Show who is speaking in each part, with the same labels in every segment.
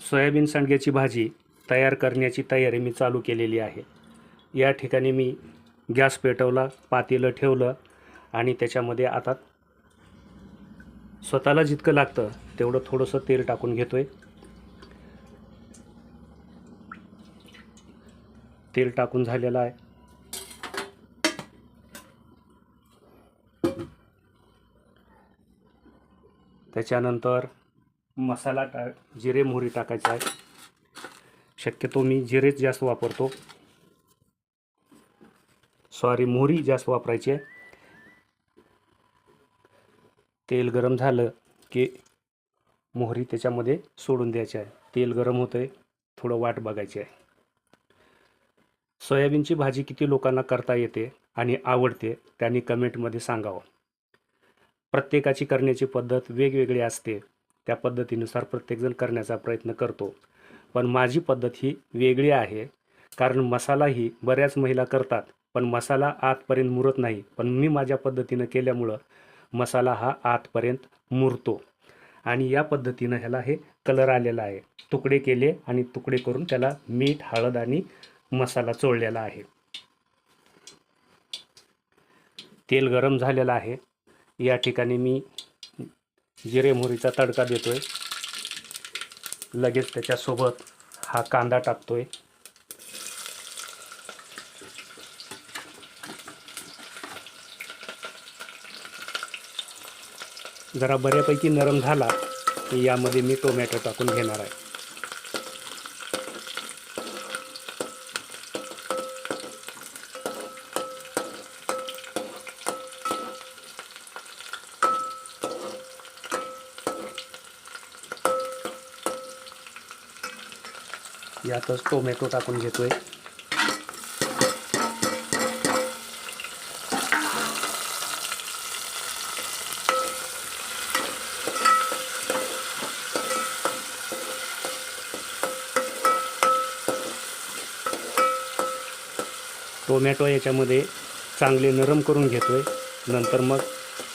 Speaker 1: Soybean सांडग्याची भाजी तयार करण्याची तयारी मी चालू केलेली आहे. या ठिकाणी मी गॅस पेटवला पातेलं ठेवलं आणि त्याच्यामध्ये आता स्वतःला जितकं लागतं तेवढं थोडंसं तेल टाकून घेतो आहे तेल टाकून झालेलं आहे. त्याच्यानंतर मसाला टा जिरे मोहरी टाकायचा आहे शक्यतो मी जिरेच जास्त वापरतो. सॉरी मोहरी जास्त वापरायची. आहे तेल गरम झालं की मोहरी त्याच्यामध्ये सोडून द्यायची आहे. तेल गरम होतं आहे थोडं वाट बघायची आहे. सोयाबीनची भाजी किती लोकांना करता येते आणि आवडते त्यांनी कमेंटमध्ये सांगावं. प्रत्येकाची करण्याची पद्धत वेगवेगळी असते. त्या पद्धतीनुसार प्रत्येकजण करण्याचा प्रयत्न करतो. पण माझी पद्धत ही वेगळी आहे. कारण मसाला ही बऱ्याच महिला करतात पण मसाला आतपर्यंत मुरत नाही. पण मी माझ्या पद्धतीनं केल्यामुळं मसाला हा आतपर्यंत मुरतो. आणि या पद्धतीनं ह्याला हे कलर आलेला आहे. तुकडे केले आणि तुकडे करून त्याला मीठ हळद आणि मसाला चोळलेला आहे. तेल गरम झालेलं आहे. या ठिकाणी मी जिरे मोहरीचा तडका देतोय. लगेच त्याच्यासोबत हा कांदा टाकतोय. जरा बऱ्यापैकी नरम झाला की यामध्ये मी टोमॅटो टाकून घेणार आहे. यातच टोमॅटो टाकून घेतोय टोमॅटो याच्यामध्ये चांगले नरम करून घेतोय. नंतर मग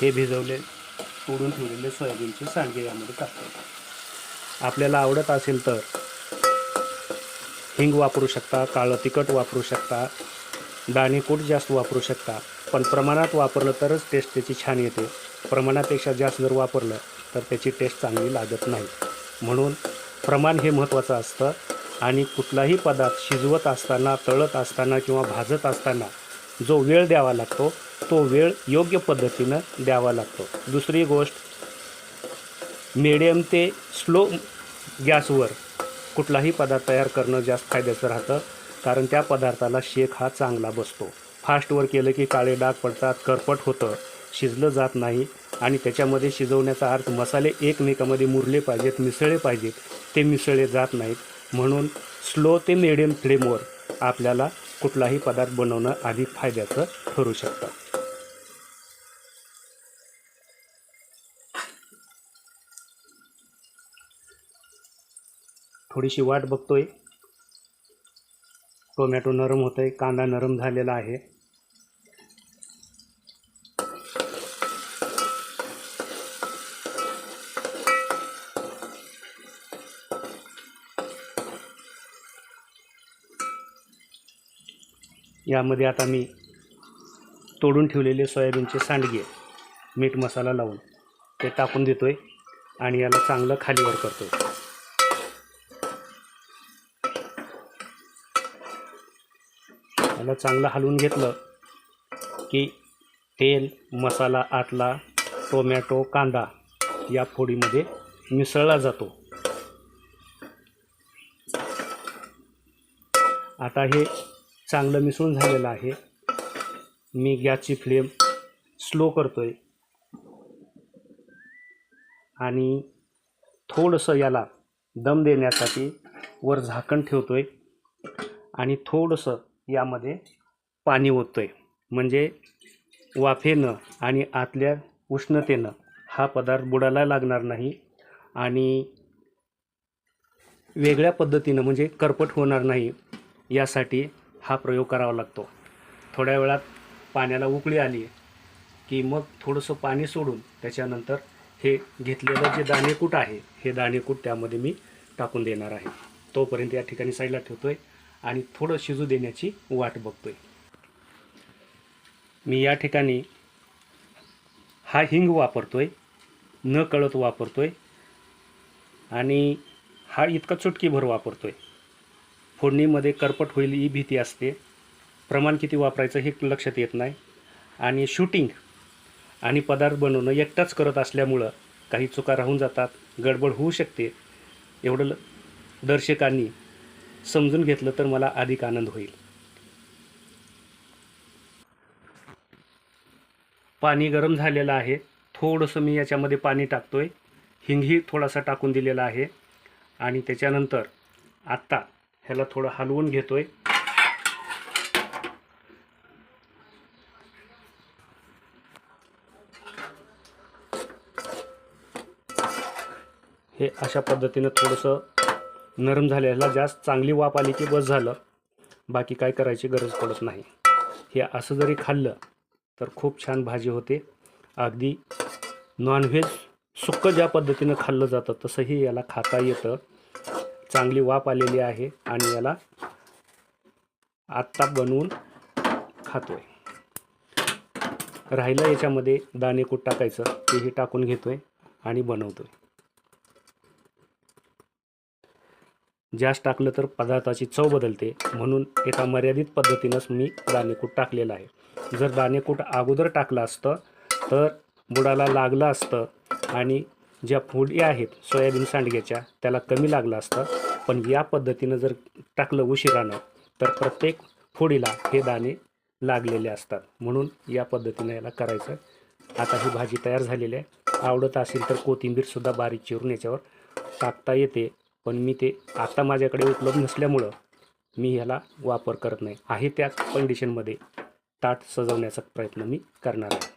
Speaker 1: हे भिजवले तोडून ठेवलेले सोयाबीनचे सांडगे यामध्ये टाकतो आपल्याला आवडत असेल तर हिंग वापरू शकता काळं तिखट वापरू शकता दाणेकूट जास्त वापरू शकता. पण प्रमाणात वापरलं तरच टेस्ट त्याची छान येते. प्रमाणापेक्षा जास्त जर वापरलं तर त्याची टेस्ट चांगली लागत नाही. म्हणून प्रमाण हे महत्त्वाचं असतं. आणि कुठलाही पदार्थ शिजवत असताना तळत असताना किंवा भाजत असताना जो वेळ द्यावा लागतो तो वेळ योग्य पद्धतीनं द्यावा लागतो. दुसरी गोष्ट मिडियम ते स्लो गॅसवर कुठलाही पदार्थ तयार करणं जास्त फायद्याचं राहतं कारण त्या पदार्थाला शेक हा चांगला बसतो. फास्टवर केलं की काळे डाग पडतात करपट होतं शिजलं जात नाही आणि त्याच्यामध्ये शिजवण्याचा अर्थ मसाले एकमेकामध्ये मुरले पाहिजेत मिसळले पाहिजेत ते मिसळले जात नाहीत. म्हणून स्लो ते मिडियम फ्लेमवर आपल्याला कुठलाही पदार्थ बनवणं अधिक फायद्याचं ठरू शकतं. थोडीशी वाट बघतोय. टोमॅटो नरम होत आहे कांदा नरम झालेला आहे. यामध्ये आता मी तोडून ठेवलेले सोयाबीनचे सांडगे मीठ मसाला लावून ते टाकून देतोय आणि याला चांगलं खालीवर करतोय. याला चांगलं हलवून घेतलं की तेल मसाला आटला टोमॅटो कांदा या फोडीमध्ये मिसळला जातो. आता हे चांगलं मिसळून झालेलं आहे. मी गॅसची फ्लेम स्लो करतो आहे आणि थोडंसं याला दम देण्यासाठी वर झाकण ठेवतो आहे आणि थोडंसं यामध्ये पाणी ओततोय. म्हणजे वाफेनं आणि आतल्या उष्णतेनं हा पदार्थ बुडायला लागणार नाही आणि वेगळ्या पद्धतीनं म्हणजे करपट होणार नाही यासाठी हा प्रयोग करावा लागतो. थोड्या वेळात पाण्याला उकळी आली की मग थोडंसं पाणी सोडून त्याच्यानंतर हे घेतलेलं जे दाणेकूट आहे हे दाणेकूट त्यामध्ये मी टाकून देणार आहे. तोपर्यंत या ठिकाणी साईडला ठेवतो आहे आणि थोडं शिजू देण्याची वाट बघतो आहे मी या ठिकाणी हा हिंग वापरतो आहे न कळत वापरतो आहे आणि हा इतका चुटकीभर वापरतो आहे फोडणीमध्ये करपट होईल ही भीती असते. प्रमाण किती वापरायचं हे लक्षात येत नाही. आणि शूटिंग आणि पदार्थ बनवणं एकटाच करत असल्यामुळं काही चुका राहून जातात गडबड होऊ शकते एवढं ल- दर्शकांनी समजून घेतलं तर मला अधिक आनंद होईल. पाणी गरम झालेलं आहे. थोडंसं मी याच्यामध्ये पाणी टाकतो आहे हिंगही थोडासा टाकून दिलेला आहे. आणि त्याच्यानंतर आत्ता ह्याला थोडं हलवून घेतो आहे हे अशा पद्धतीनं थोडंसं नरम झाल्याला जास्त चांगली वाफ आली की बस झालं. बाकी काय करायची गरज पडत नाही. हे असं जरी खाल्लं तर खूप छान भाजी होते. अगदी नॉनव्हेज सुक्कं ज्या पद्धतीनं खाल्लं जातं तसंही याला खाता येतं. चांगली वाफ आलेली आहे आणि याला आत्ता बनवून खातोय. राहिलं याच्यामध्ये दाणेकूट टाकायचं तेही टाकून घेतोय आणि बनवतोय. जास्त टाकलं तर पदार्थाची चव बदलते. म्हणून एका मर्यादित पद्धतीनंच मी दाणेकूट टाकलेलं आहे. जर दाणेकूट अगोदर टाकलं असतं तर बुडाला लागलं असतं आणि ज्या फोडी आहेत सोयाबीन सांडग्याच्या त्याला कमी लागलं असतं. पण या पद्धतीनं जर टाकलं उशिरानं तर प्रत्येक फोडीला हे दाणे लागलेले असतात. म्हणून या पद्धतीनं याला करायचं. आता ही भाजी तयार झालेली आहे. आवडत असेल तर कोथिंबीरसुद्धा बारीक चिरून याच्यावर टाकता येते. पण मी ते आता माझ्याकडे उपलब्ध नसल्यामुळं मी ह्याला वापर करत नाही. आहे त्याच कंडिशनमध्ये ताट सजवण्याचा प्रयत्न मी करणार आहे.